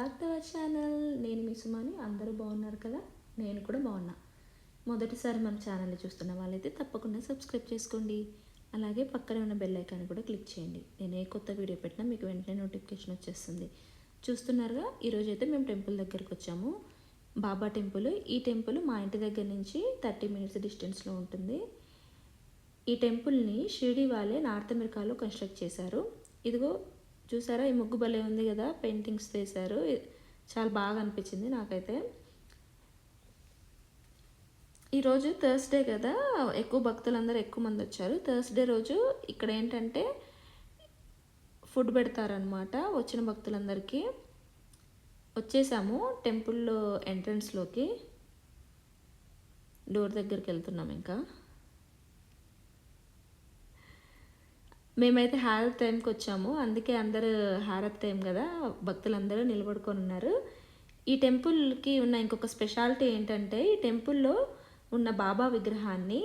Back to our channel నేను మీ సుమాని అందరూ బాగున్నారు కదా? నేను కూడా బాగున్నా. మొదటిసారి మన ఛానల్ని చూస్తున్న వాళ్ళైతే తప్పకుండా సబ్స్క్రైబ్ చేసుకోండి. అలాగే పక్కనే ఉన్న బెల్ ఐకాన్ కూడా క్లిక్ చేయండి. నేను ఏ కొత్త వీడియో పెట్టినా మీకు వెంటనే నోటిఫికేషన్ వచ్చేస్తుంది. చూస్తున్నారుగా ఈరోజు అయితే మేము టెంపుల్ దగ్గరికి వచ్చాము. బాబా టెంపుల్ ఈ టెంపుల్ మా ఇంటి దగ్గర నుంచి థర్టీ మినిట్స్ డిస్టెన్స్లో ఉంటుంది. ఈ టెంపుల్ని షిరిడి వాళ్ళే నార్త్ అమెరికాలో కన్స్ట్రక్ట్ చేశారు. ఇదిగో చూసారా? ఈ ముగ్గు భలే ఉంది కదా? పెయింటింగ్స్ వేశారు. చాలా బాగా అనిపించింది నాకైతే. ఈరోజు థర్స్డే కదా? ఎక్కువ భక్తులందరూ ఎక్కువ మంది వచ్చారు. థర్స్డే రోజు ఇక్కడ ఏంటంటే ఫుడ్ పెడతారనమాట వచ్చిన భక్తులందరికీ. వచ్చేసాము టెంపుల్లో ఎంట్రన్స్లోకి. డోర్ దగ్గరికి వెళ్తున్నాం ఇంకా. మేమైతే హారత్ టైంకి వచ్చాము. అందుకే అందరూ హారత్ టైం కదా భక్తులందరూ నిలబడుకొని ఉన్నారు. ఈ టెంపుల్కి ఉన్న ఇంకొక స్పెషాలిటీ ఏంటంటే ఈ టెంపుల్లో ఉన్న బాబా విగ్రహాన్ని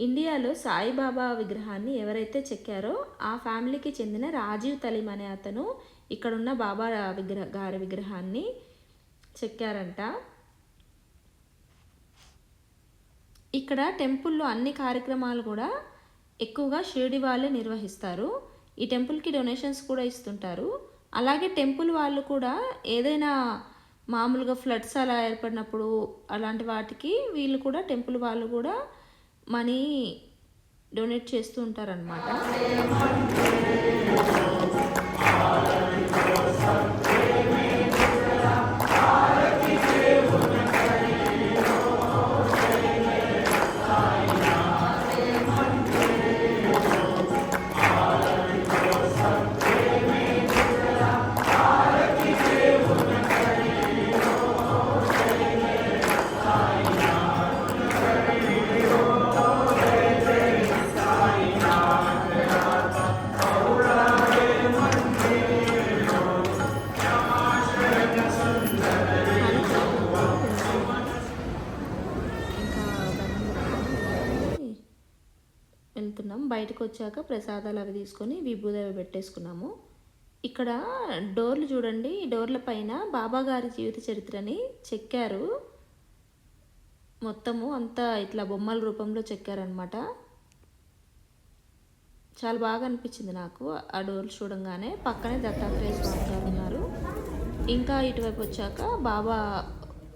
ఇండియాలో సాయిబాబా విగ్రహాన్ని ఎవరైతే చెక్కారో ఆ ఫ్యామిలీకి చెందిన రాజీవ్ తలీం అనే అతను ఇక్కడున్న బాబా విగ్రహ గారి విగ్రహాన్ని చెక్కారంట. ఇక్కడ టెంపుల్లో అన్ని కార్యక్రమాలు కూడా ఎక్కువగా షిరిడి వాళ్ళే నిర్వహిస్తారు. ఈ టెంపుల్కి డొనేషన్స్ కూడా ఇస్తుంటారు. అలాగే టెంపుల్ వాళ్ళు కూడా ఏదైనా మామూలుగా ఫ్లడ్స్ అలా ఏర్పడినప్పుడు అలాంటి వాటికి వీళ్ళు కూడా టెంపుల్ వాళ్ళు కూడా మనీ డొనేట్ చేస్తూ ఉంటారనమాట వెళ్తున్నాం. బయటకు వచ్చాక ప్రసాదాలు అవి తీసుకొని విభూది అవి పెట్టేసుకున్నాము. ఇక్కడ డోర్లు చూడండి. ఈ డోర్ల పైన బాబా గారి జీవిత చరిత్రని చెక్కారు. మొత్తము అంతా ఇట్లా బొమ్మల రూపంలో చెక్కారనమాట చాలా బాగా అనిపించింది నాకు ఆ డోర్లు చూడంగానే. పక్కనే దత్తాత్రేయ స్వామి గారు ఉన్నారు. ఇంకా ఇటువైపు వచ్చాక బాబా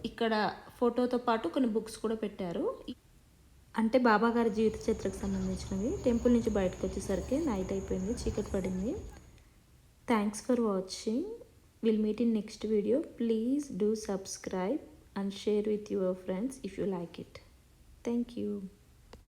ఇక్కడ ఫోటోతో పాటు కొన్ని బుక్స్ కూడా పెట్టారు. అంటే బాబాగారి జీవిత చరిత్రకు సంబంధించినవి. టెంపుల్ నుంచి బయటకు వచ్చేసరికి నైట్ అయిపోయింది చీకటి పడింది. Thanks for watching will meet in next video please do subscribe and share with your friends if you like it thank you